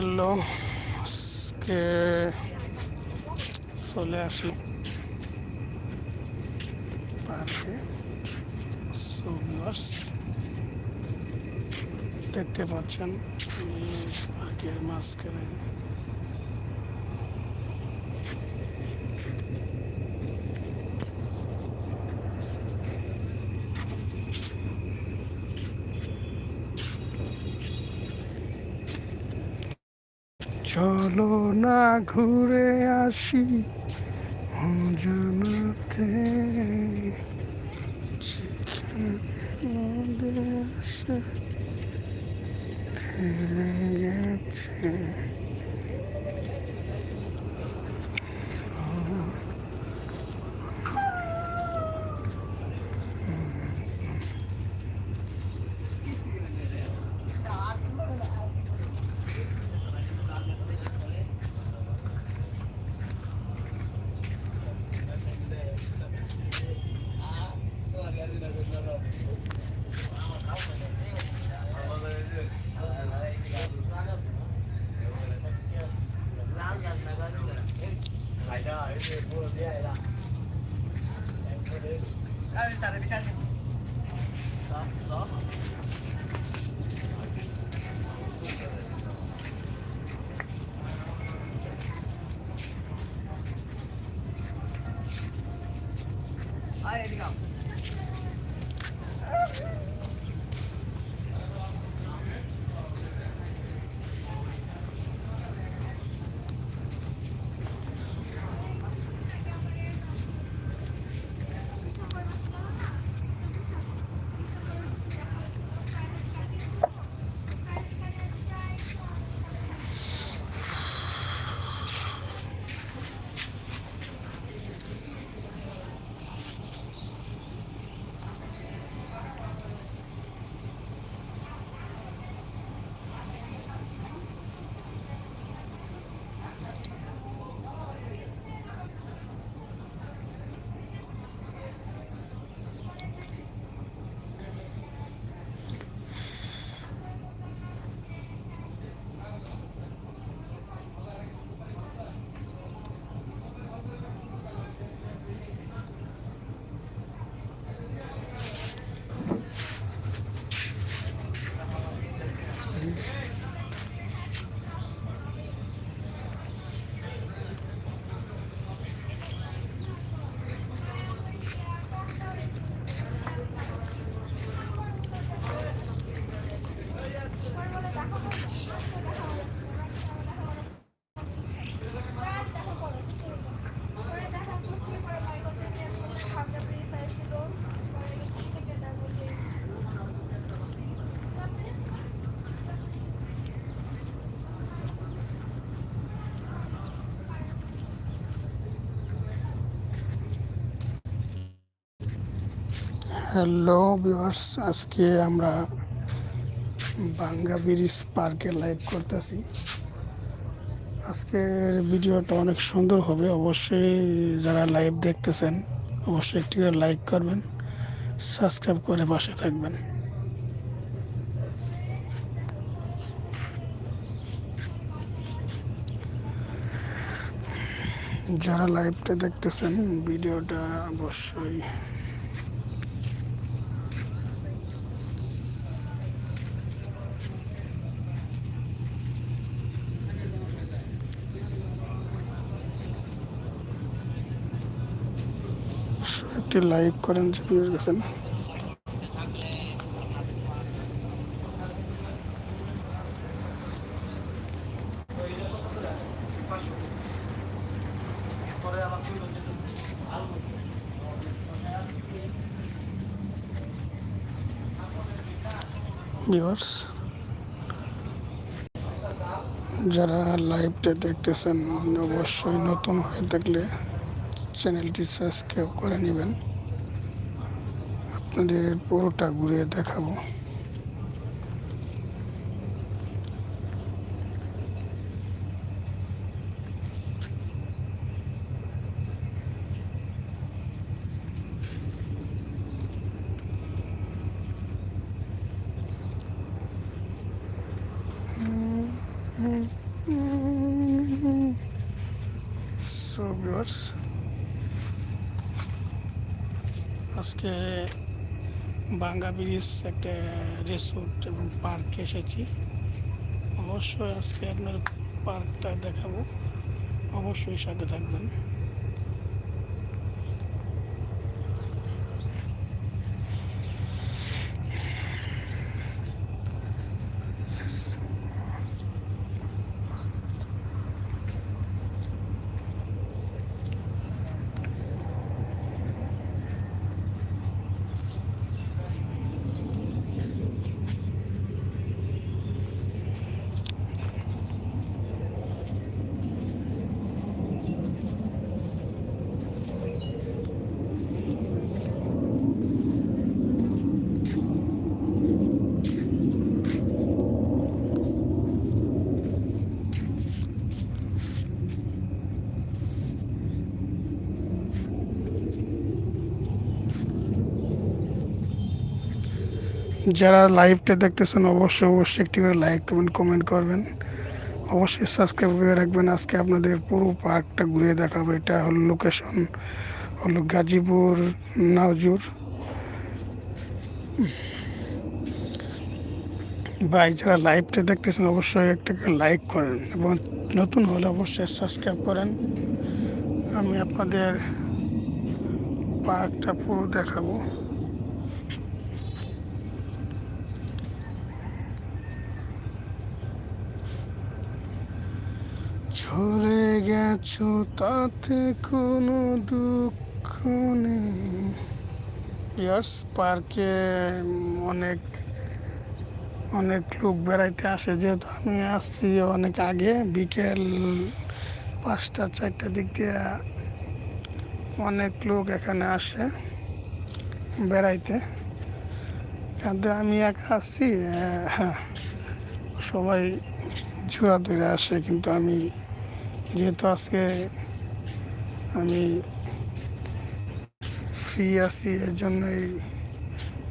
Hello আজকে চলে আসি পার্কে। সোভিয়ার্স দেখতে পাচ্ছেন পার্কের মাঝখানে চলো না ঘুরে আসি অজানাতে। থেমে গেছে। 아, 여기가. হ্যালো ভিউয়ার্স, আজকে আমরা বাঙ্গা ব্রিজ পার্কে লাইভ করতেছি। আজকের ভিডিওটা অনেক সুন্দর হবে, অবশ্যই যারা লাইভ দেখতেছেন, অবশ্যই একটি লাইক করবেন সাবস্ক্রাইব করে পাশে থাকবেন। যারা লাইভটা দেখতেছেন, ভিডিওটা অবশ্যই একটি লাইক করেন যে ভিউয়ার গেছেন। ভিউয়ার্স যারা লাইভটা দেখতেছেন অবশ্যই নতুন হয়ে থাকলে চ্যানেলটি সাবস্ক্রাইব করে নেবেন। আপনাদের পুরোটা ঘুরে দেখাবো হুম ভিউয়ার্স আজকে বাঙ্গা ব্রিজ একটা রিসোর্ট এবং পার্কে এসেছি। অবশ্যই আজকে আপনার পার্কটা দেখাবো। অবশ্যই সাথে থাকবেন। যারা লাইভটা দেখতেছেন, অবশ্যই অবশ্যই একটি করে লাইক কমেন্ট কমেন্ট করবেন। অবশ্যই সাবস্ক্রাইব করে রাখবেন। আজকে আপনাদের পুরো পার্কটা ঘুরে দেখাবো। এটা হলো লোকেশন হলো গাজীপুর, নাওজুর। ভাই, যারা লাইভটা দেখতেছেন, অবশ্যই একটা করে লাইক করেন এবং নতুন হলে অবশ্যই সাবস্ক্রাইব করেন। আমি আপনাদের পার্কটা পুরো দেখাবো। চলে গেছো তাতে কোনো দুঃখ নেই। পার্কে অনেক অনেক লোক বেড়াইতে আসে যেহেতু আমি আসছি অনেক আগে বিকেল পাঁচটা চারটার দিক দিয়ে অনেক লোক এখানে আসে বেড়াইতে। কিন্তু আমি একা আসছি আহ, সবাই জোড়া ধরে আসে কিন্তু আমি যেহেতু আজকে আমি ফ্রি আছি এর জন্যই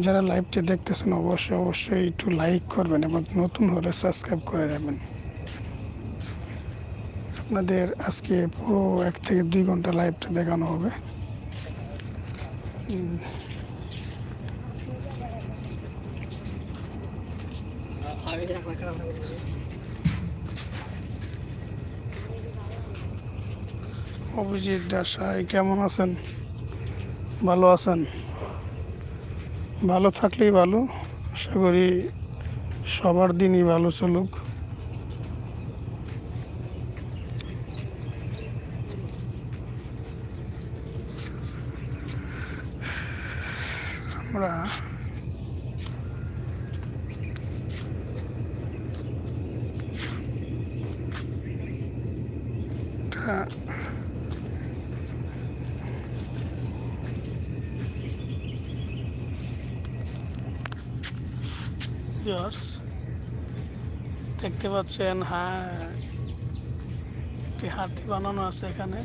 যারা লাইভটি দেখতেছেন অবশ্যই অবশ্যই একটু লাইক করবেন এবং নতুন হলে সাবস্ক্রাইব করে নেবেন আপনাদের আজকে পুরো এক থেকে দুই ঘণ্টা লাইভটা দেখানো হবে। উম, অভিজিৎ দাসাই কেমন আছেন? ভালো আছেন? ভালো থাকলেই ভালো। আশা করি সবার দিনই ভালো চলুক আমরা একটা ভিউয়ার্স দেখতে পাচ্ছেন হ্যাঁ একটি হাতি বানানো আছে এখানে।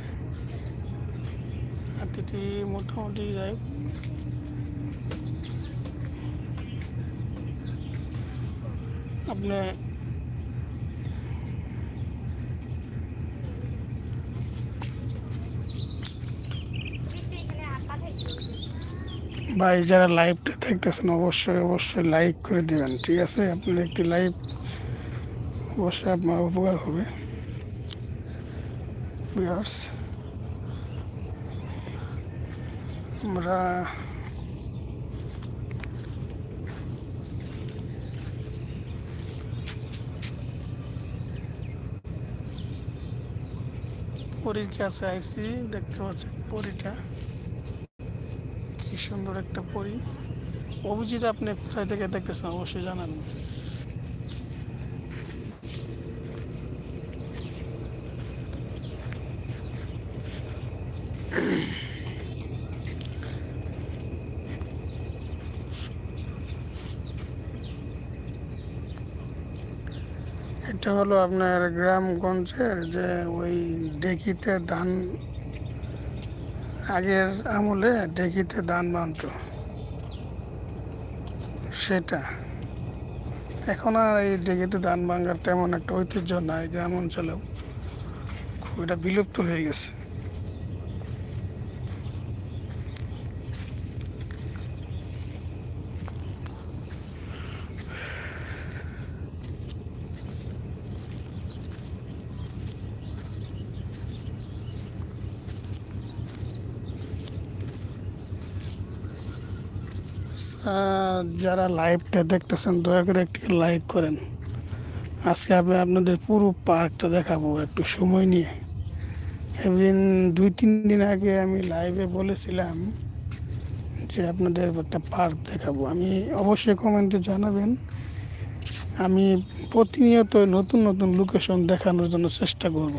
হাতিটি মোটামুটি যাই আপনি ভাই, যারা লাইভটা দেখতেছেন, অবশ্যই অবশ্যই লাইক করে দিবেন, ঠিক আছে? আপনার একটি লাইভ অবশ্যই আপনার উপকার হবে। আমরা পরীর কাছে আইছি, দেখতে পাচ্ছেন পরীটা। সুন্দর একটা পরি। অভিজিৎ, আপনি কোথায় থেকে দেখতেছেন? অবশ্যই জানাবেন এটা হলো আপনার গ্রামগঞ্জে যে ওই ডেকিতে ধান আগের আমলে ডেকিতে দান বানত। সেটা। এখন আর এই ডেকিতে দান ভাঙার তেমন একটা ঐতিহ্য নাই, গ্রাম অঞ্চলেও। খুব এটা বিলুপ্ত হয়ে গেছে। যারা লাইভটা দেখতেছেন, দয়া করে একটি লাইক করেন। আজকে আমি আপনাদের পুরো পার্কটা দেখাবো একটু সময় নিয়ে। এদিন দুই, তিন দিন আগে আমি লাইভে বলেছিলাম যে আপনাদের একটা পার্ক দেখাবো। আমি অবশ্যই কমেন্টে জানাবেন। আমি প্রতিনিয়ত নতুন নতুন লোকেশন দেখানোর জন্য চেষ্টা করব।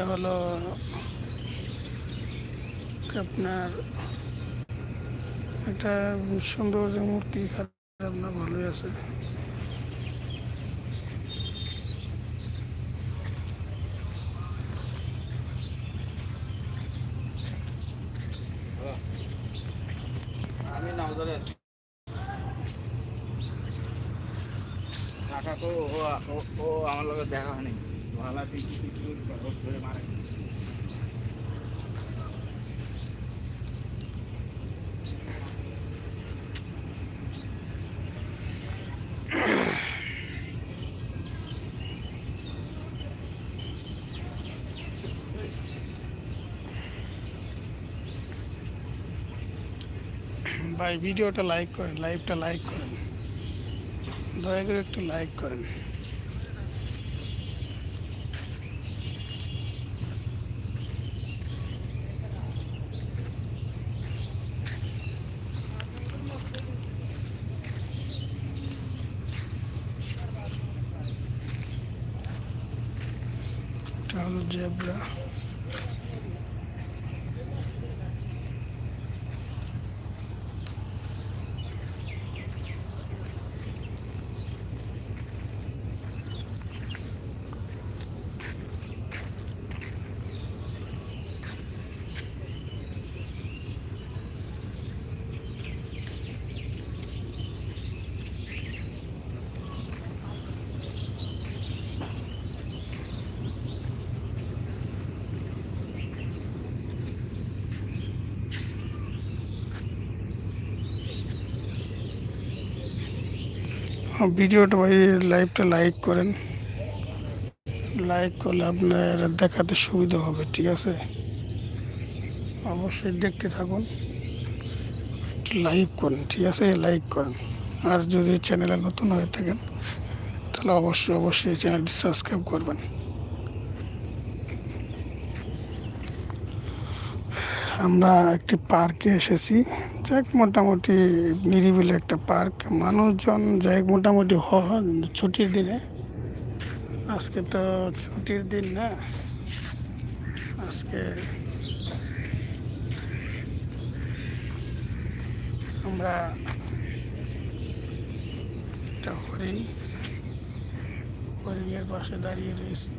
এটা হলো আপনার একটা সুন্দর যে মূর্তি আপনার ভালোই আছে ও আমার লগে দেখা হয়নি ভালো করে মারে ভাই ভিডিওটা লাইক করেন লাইভটা লাইক করেন। দয়া করে একটু লাইক করেন। হলো জেব্রা। ভিডিওটা ভাই, লাইভটা লাইক করেন। লাইক করলে আপনার দেখাতে সুবিধা হবে, ঠিক আছে? অবশ্যই দেখতে থাকুন। একটু লাইক করেন, ঠিক আছে? লাইক করেন। আর যদি চ্যানেলে নতুন হয়ে থাকেন, তাহলে অবশ্যই অবশ্যই চ্যানেলটি সাবস্ক্রাইব করবেন। আমরা একটি পার্কে এসেছি। যাক মোটামুটি নিরিবিলি একটা পার্ক। মানুষজন যাই মোটামুটি হয় ছুটির দিনে। আজকে তো ছুটির দিন না। আজকে আমরা একটা হরিণ, হরিণের পাশে দাঁড়িয়ে রয়েছি।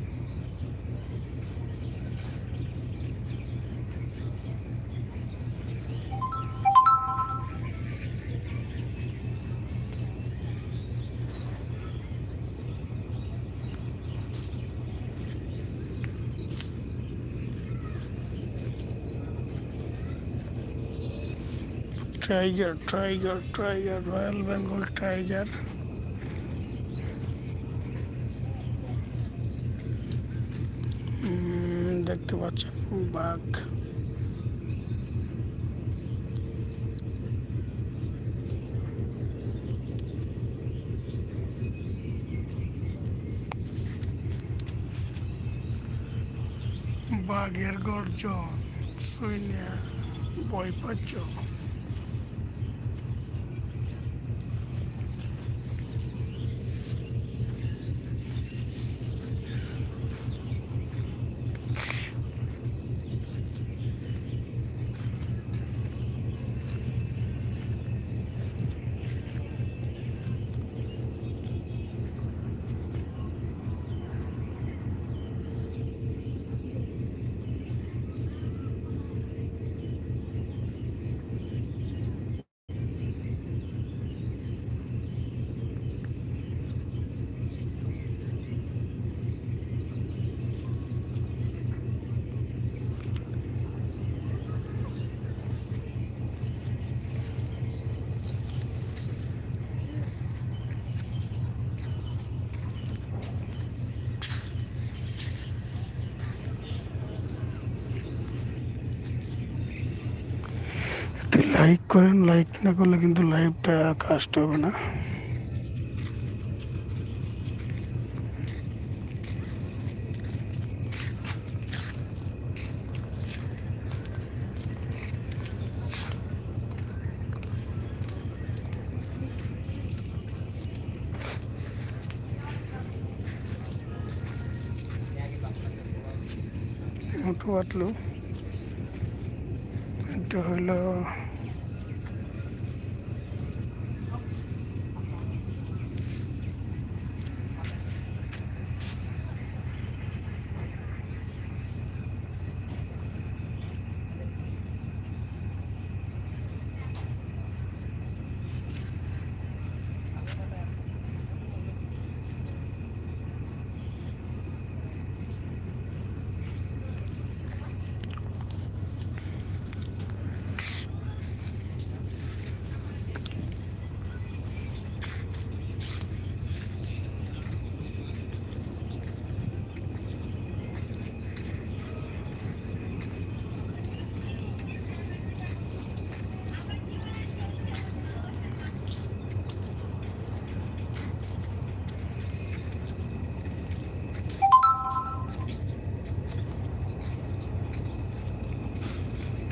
tiger tiger tiger royal Bengal tiger um, দেখতে পাচ্ছেন বাঘ বাঘের গর্জন শুনে ভয় পাচ্ছ লাইক করেন লাইক না করলে কিন্তু লাইভটা কাস্ট হবে না। মতো বাতলো এটা হলো